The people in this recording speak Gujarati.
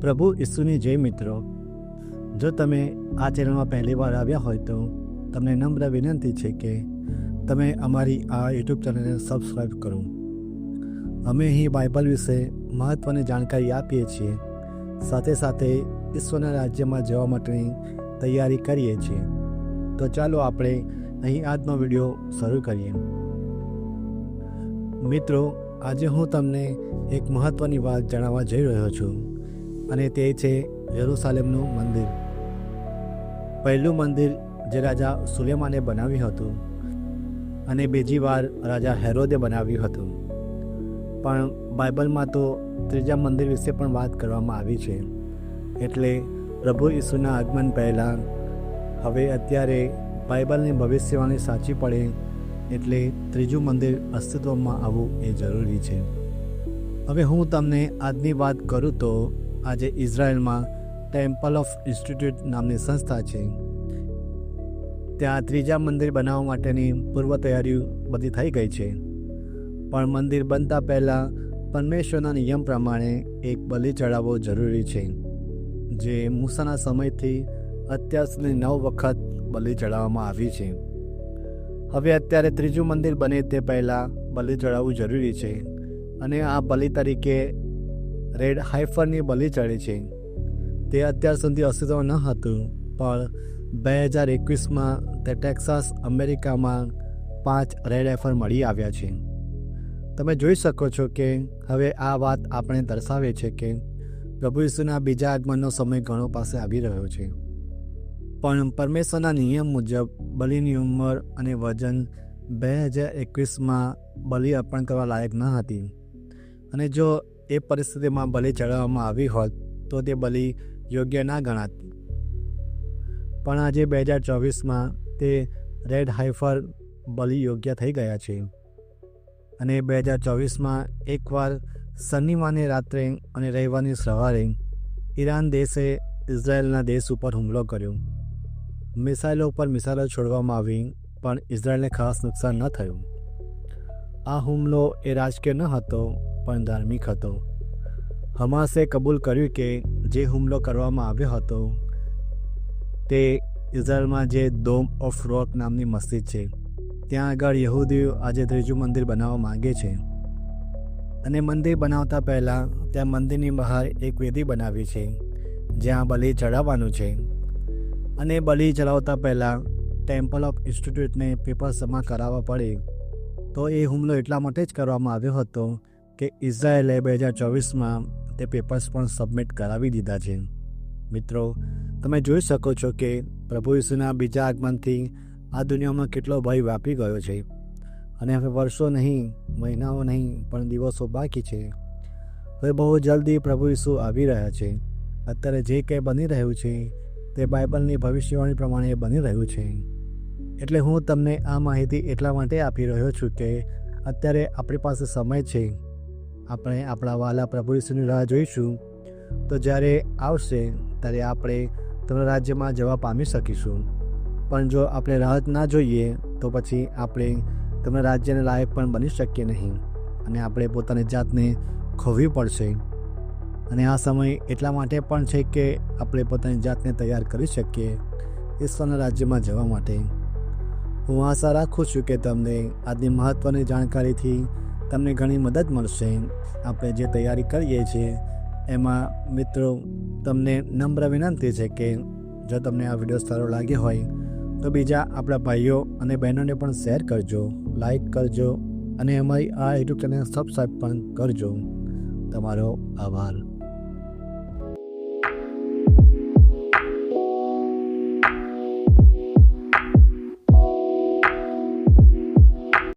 પ્રભુ ઈસુની જય મિત્રો. જો તમે આ ચેનલમાં પહેલી વાર આવ્યા હોય તો તમને નમ્ર વિનંતી છે કે તમે અમારી આ યુટ્યુબ ચેનલને સબસ્ક્રાઈબ કરો. અમે અહીં બાઇબલ વિશે મહત્ત્વની જાણકારી આપીએ છીએ. સાથે સાથે ઈશ્વરના રાજ્યમાં જવા માટેની તૈયારી કરીએ છીએ. તો ચાલો આપણે અહીં આજનો વીડિયો શરૂ કરીએ. મિત્રો, આજે હું તમને એક મહત્ત્વની વાત જણાવવા જઈ રહ્યો છું. અને તે છે યરુસાલેમનું મંદિર. પહેલું મંદિર જે રાજા સુલેમાને બનાવ્યું હતું અને બીજી વાર રાજા હેરોદે બનાવ્યું હતું. પણ બાઇબલમાં તો ત્રીજા મંદિર વિશે પણ વાત કરવામાં આવી છે. એટલે પ્રભુ ઈસુના આગમન પહેલાં હવે અત્યારે બાઇબલની ભવિષ્યવાણી સાચી પડે એટલે ત્રીજું મંદિર અસ્તિત્વમાં આવવું એ જરૂરી છે. હવે હું તમને આજની વાત કરું તો આજે ઇઝરાયલમાં ટેમ્પલ ઓફ ઇન્સ્ટિટ્યૂટ નામની સંસ્થા છે. ત્યાં ત્રીજા મંદિર બનાવવા માટેની પૂર્વ તૈયારીઓ બધી થઈ ગઈ છે. પણ મંદિર બનતા પહેલાં પરમેશ્વરના નિયમ પ્રમાણે એક બલિ ચડાવવો જરૂરી છે, જે મૂસાના સમયથી અત્યાર સુધી નવ વખત બલિ ચડાવવામાં આવી છે. હવે અત્યારે ત્રીજું મંદિર બને તે પહેલાં બલિ ચડાવવું જરૂરી છે અને આ બલિ તરીકે રેડ હાઇફરની બલિ ચડે છે. તે અત્યાર સુધી અસ્તિત્વ ન હતું, પણ બે હજાર એકવીસમાં તે ટેક્સાસ અમેરિકામાં પાંચ રેડ હાઈફર મળી આવ્યા છે. તમે જોઈ શકો છો કે હવે આ વાત આપણે દર્શાવે છે કે પ્રભુ ઈસુના બીજા આગમનનો સમય ઘણો પાસે આવી રહ્યો છે. પણ પરમેશ્વરના નિયમ મુજબ બલિની ઉંમર અને વજન બે હજાર એકવીસમાં બલિ અર્પણ કરવા લાયક ન હતી. અને જો એ પરિસ્થિતિમાં બલિ ચડાવવામાં આવી હોત, તો તે બલિ યોગ્ય ના ગણાત. પણ આજે બે હજાર ચોવીસમાં તે રેડ હાઇફર બલિ યોગ્ય થઈ ગયા છે. અને બે હજાર ચોવીસમાં એકવાર શનિવારની રાત્રે અને રવિવારની સવારે ઈરાન દેશે ઇઝરાયેલના દેશ ઉપર હુમલો કર્યો. મિસાઇલો ઉપર મિસાઇલો છોડવામાં આવી, પણ ઇઝરાયેલને ખાસ નુકસાન ન થયું. આ હુમલો એ રાજકીય ન હતો પણ ધાર્મિક હતો. હમાસે કબૂલ કર્યું કે જે હુમલો કરવામાં આવ્યો હતો, તે ઇઝરાયલમાં જે દોમ ઓફ રોક નામની મસ્જિદ છે. ત્યાં આગળ યહૂદીઓ આજે ત્રીજું મંદિર બનાવવા માંગે છે. અને મંદિર બનાવતા પહેલાં ત્યાં મંદિરની બહાર એક વેદી બનાવી છે, જ્યાં બલિ ચડાવવાનું છે. અને બલિ ચડાવતા પહેલાં ટેમ્પલ ઓફ ઇન્સ્ટિટ્યૂટને પેપર જમા કરાવવા પડે. તો એ હુમલો એટલા માટે જ કરવામાં આવ્યો હતો કે ઇઝરાયેલે બે હજાર ચોવીસમાં તે પેપર્સ પણ સબમિટ કરાવી દીધા છે. મિત્રો, તમે જોઈ શકો છો કે પ્રભુ ઈસુના બીજા આગમનથી આ દુનિયામાં કેટલો ભય વ્યાપી ગયો છે. અને હવે વર્ષો નહીં, મહિનાઓ નહીં, પણ દિવસો બાકી છે. હવે બહુ જલ્દી પ્રભુ ઈસુ આવી રહ્યા છે. અત્યારે જે કંઈ બની રહ્યું છે, તે બાઇબલની ભવિષ્યવાણી પ્રમાણે બની રહ્યું છે. એટલે હું તમને આ માહિતી એટલા માટે આપી રહ્યો છું કે અત્યારે આપણી પાસે સમય છે. આપણે આપણા વાલા પ્રભુ ઈસુની રાહ જોઈશું. તો જ્યારે આવશે, ત્યારે આપણે તમારા રાજ્યમાં જવા પામી શકીશું. પણ જો આપણે રાહત ના જોઈએ, તો પછી આપણે તમારા રાજ્યને લાયક પણ બની શકીએ નહીં અને આપણે પોતાની જાતને ખોવી પડશે. અને આ સમય એટલા માટે પણ છે કે આપણે પોતાની જાતને તૈયાર કરી શકીએ ઈશ્વરના રાજ્યમાં જવા માટે. હું આશા રાખું છું કે તમને આજની મહત્ત્વની જાણકારીથી તમને ઘણી મદદ મળશે. આપણે જે તૈયારી કરીએ છીએ, એમાં મિત્રો તમને નમ્ર વિનંતી છે કે જો તમને આ વીડિયો સારો લાગ્યો હોય, તો બીજા આપણા ભાઈઓ અને બહેનોને પણ શેર કરજો, લાઈક કરજો અને અમારી આ યુટ્યુબ ચેનલ સબસ્ક્રાઈબ પણ કરજો. તમારો આભાર.